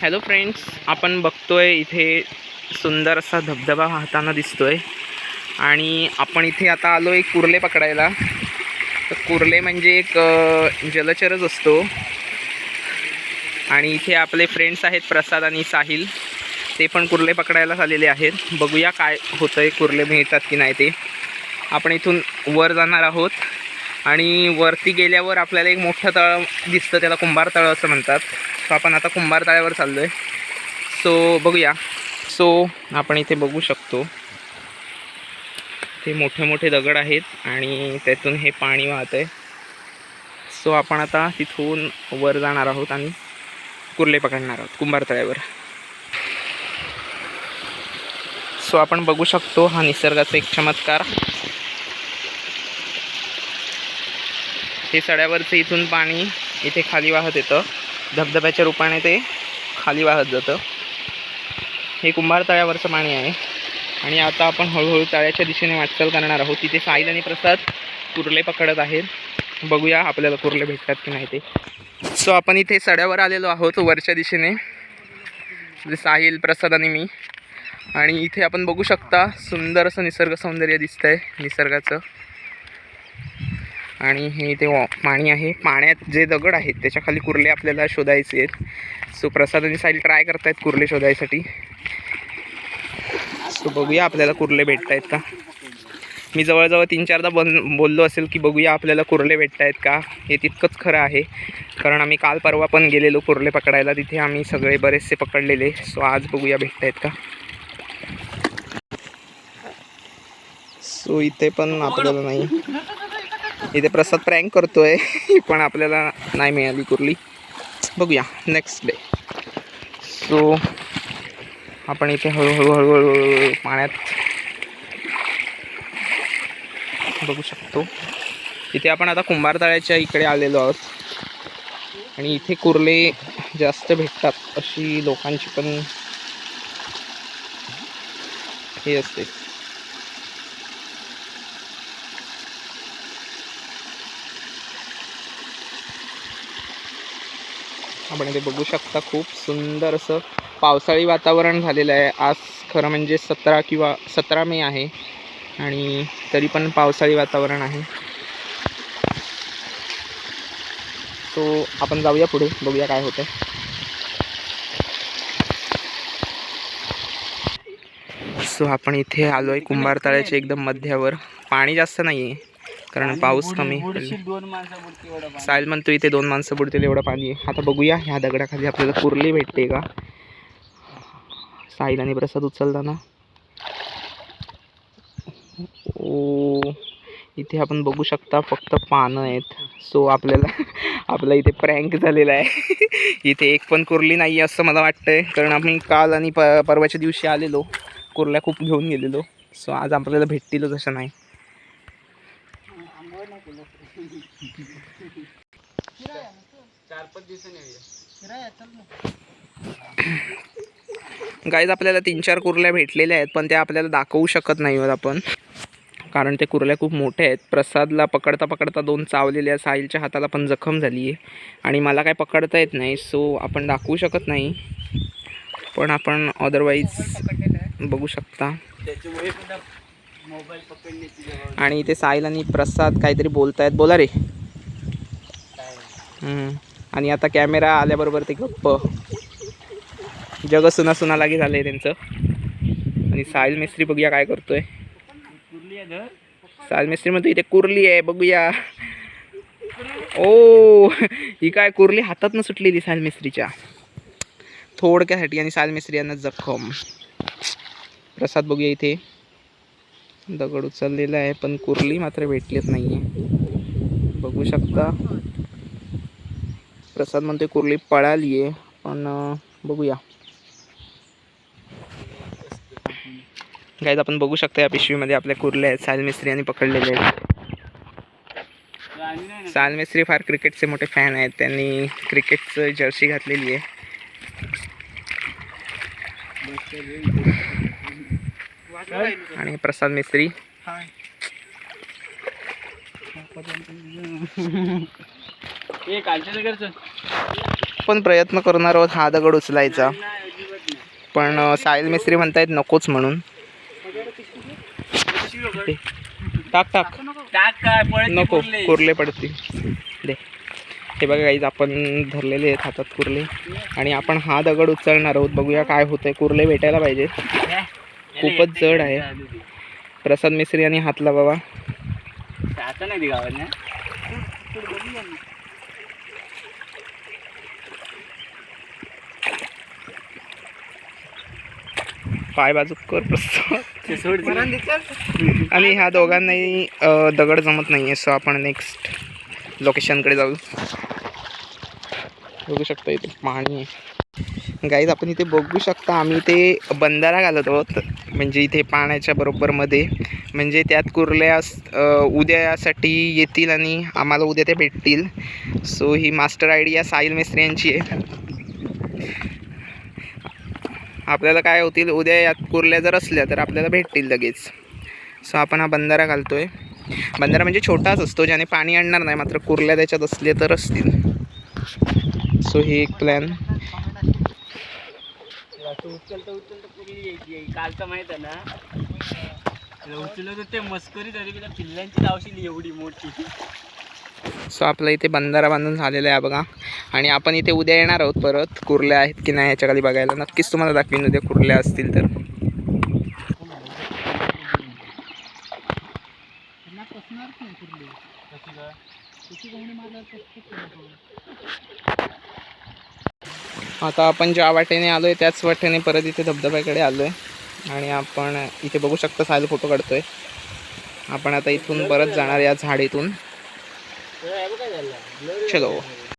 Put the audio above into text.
Hello friends आपण बघतोय इथे सुंदर असा धबधबा वाहताना दिसतोय. आणि आपण इथे आता आलो एक कुर्ले पकडायला. तर कुर्ले म्हणजे एक जलचरच असतो. आणि इथे आपले फ्रेंड्स आहेत प्रसाद आणि साहिल. ते पण कुर्ले पकडायला आलेले आहेत. बघूया काय होतं आहे कुर्ले मिळतात की नाही ते. आपण इथून वर जाणार आहोत. आणि वरती गेल्यावर आपल्याला एक मोठं तळ दिसतं त्याला कुंभार तळ असं म्हणतात. सो आपण आता कुंभार तळ्यावर चाललो आहे सो बघूया. सो आपण इथे बघू शकतो. ते मोठे मोठे दगड आहेत आणि त्यातून हे पाणी वाहत आहे सो आपण आता तिथून वर जाणार आहोत आणि कुर्ले पकडणार आहोत कुंभार तळ्यावर. सो आपण बघू शकतो हा निसर्गाचा एक चमत्कार. हे सड्यावरचं इथून पाणी इथे खाली वाहत येतं. धबधब्याच्या रूपाने ते खाली वाहत जातं. हे कुंभार तळ्यावरचं पाणी आहे. आणि आता आपण हळूहळू तळ्याच्या दिशेने वाटचाल करणार आहोत. तिथे साहिल आणि प्रसाद कुर्ले पकडत आहेत. बघूया आपल्याला कुर्ले भेटतात की नाही ते. सो आपण इथे सड्यावर आलेलो आहोत वरच्या दिशेने. म्हणजे साहिल प्रसाद आणि मी. आणि इथे आपण बघू शकता सुंदर असं निसर्ग सौंदर्य दिसतंय निसर्गाचं. आणि हे इथे पाणी आहे. पाण्यात जे दगड आहेत त्याच्याखाली कुर्ले आपल्याला शोधायचे आहेत. सो प्रसाद साईल ट्राय करतायत कुर्ले शोधायसाठी. सो बघूया आपल्याला कुर्ले भेटत आहेत का? मी जवळजवळ तीन चारदा बन बोललो असेल की बघूया आपल्याला कुर्ले भेटत आहेत का? हे तितकंच खरं आहे. कारण आम्ही काल परवा पण गेलेलो कुर्ले पकडायला. तिथे आम्ही सगळे बरेचसे पकडलेले. सो आज बघूया भेटत आहेत का? सो इथे पण आपल्याला नाही. इथे प्रसाद प्रँक करतोय. पण आपल्याला नाही मिळाली कुर्ली. बघूया नेक्स्ट डे सो आपण इथे हळूहळू हळूहळू पाण्यात बघू शकतो. इथे आपण आता कुंभारतळ्याच्या इकडे आलेलो आहोत. आणि इथे कुर्ले जास्त भेटतात अशी लोकांची पण हे असते. आपण इथे बघू शकता खूप सुंदर असं पावसाळी वातावरण झालेलं आहे. आज खरं म्हणजे सतरा किंवा सतरा मे आहे आणि तरी पण पावसाळी वातावरण आहे. सो आपण जाऊया पुढे बघूया काय होतं सो आपण इथे आलो आहे कुंभारतळ्याच्या एकदम मध्यावर. पाणी जास्त नाही आहे कारण पाऊस कमी. दोन माणसं. साहिल म्हणतो इथे दोन माणसं बुडतील एवढं पाणी. आहे आता बघूया ह्या दगडाखाली आपल्याला कुर्ली भेटते का? साहिल आणि प्रसाद उचलताना. ओ इथे आपण बघू शकता फक्त पानं आहेत. सो आपल्याला आपला इथे प्रँक झालेला आहे. इथे एक पण कुर्ली नाही आहे असं मला वाटतंय. कारण आम्ही काल आणि प परवाच्या दिवशी आलेलो. कुर्ल्या खूप घेऊन गेलेलो. सो आज आपल्याला भेटतीलच असं नाही. चार पाच दिवसांनी येऊया. गाईज आपल्याला तीन चार कुर्ल्या भेटलेल्या आहेत पण त्या आपल्याला दाखवू शकत नाही आहोत आपण. कारण ते कुर्ल्या खूप मोठ्या आहेत. प्रसादला पकडता पकडता दोन चावलेल्या साहिलच्या हाताला पण जखम झाली आहे आणि मला काय पकडता येत नाही सो आपण दाखवू शकत नाही. पण आपण अदरवाईज बघू शकता. आणि इथे साहिल आणि प्रसाद काहीतरी बोलतायत. बोला रे. आणि आता कॅमेरा आल्याबरोबर ते गप्प. जग सुना सुना लागे झालंय त्यांचं. आणि साहिल मिस्त्री बघूया काय करतोय. आहे साहिल मिस्त्री म्हणतो इथे कुर्ली आहे बघूया. ओ ही काय कुर्ली हातात न सुटलेली साहिल मिस्त्रीच्या. थोडक्यासाठी आणि साहिल मिस्त्री यांना जखम. प्रसाद बघूया इथे. दगड उचललेला आहे पण कुर्ली मात्र भेटलीच नाही आहे बघू शकता. प्रसाद म्हणते कुर्ली पळाली आहे पण बघूया. गाईज आपण बघू शकता या पिशवीमध्ये आपल्या कुर्ल्या आहेत सालमिस्त्री यांनी पकडलेले आहेत. सालमिस्त्री मिस्त्री फार क्रिकेटचे मोठे फॅन आहेत त्यांनी क्रिकेटचं जर्सी घातलेली आहे. आणि प्रसाद मिस्त्री. हे कालच्या जागेवर पण प्रयत्न करणार आहोत हा दगड उचलायचा. पण साहिल मिस्त्री म्हणतायत नकोच म्हणून. टाक टाक. टाक काय पळत नको कुर्ले पडतील. दे. हे बघा काहीच आपण धरलेले आहेत हातात कुर्ले. आणि आपण हा दगड उचलणार आहोत. बघूया काय होतंय. कुर्ले भेटायला पाहिजे. खूपच जड आहे. प्रसाद मिस्त्री यांनी हातला बाबा आता नाही ती गावात ना पाय बाजू कर ते आणि ह्या दोघांनाही दगड जमत नाही आहे सो आपण नेक्स्ट लोकेशनकडे जाऊ. बघू शकता इथे पाणी आहे. गाईज आपण इथे बघू शकता आम्ही इथे बंधारा घालत आहोत. म्हणजे इथे पाण्याच्या बरोबर मध्ये. म्हणजे त्यात कुर्ल्या उद्यासाठी येतील आणि आम्हाला उद्या ते भेटतील. सो ही मास्टर आयडिया साहिल मिस्त्री यांची आहे. आपल्याला काय होतील उद्या यात कुर्ल्या जर असल्या तर आपल्याला भेटतील लगेच. सो आपण हा बंधारा घालतोय. बंधारा म्हणजे छोटाच असतो ज्याने पाणी आणणार नाही मात्र कुर्ल्या त्याच्यात असले तर असतील. सो ही एक प्लॅन उचलता उचलता पुरी माहीत आहे ना? उचललं तर ते मस्करी झाली की लावशील एवढी मोठी. सो आपलं इथे बंधारा बांधून झालेला आहे बघा. आणि आपण इथे उद्या येणार आहोत परत. कुर्ल्या आहेत की नाही ह्याच्या खाली बघायला. नक्कीच तुम्हाला दाखवीन उद्या कुर्ल्या असतील तर. आता आपण ज्या वाटेने आलो आहे त्याच वाटेने परत इथे धबधब्याकडे आलो आहे आणि आपण इथे बघू शकता सायला फोटो काढतोय. आपण आता इथून परत जाणार या झाडीतून. काय झालं चलो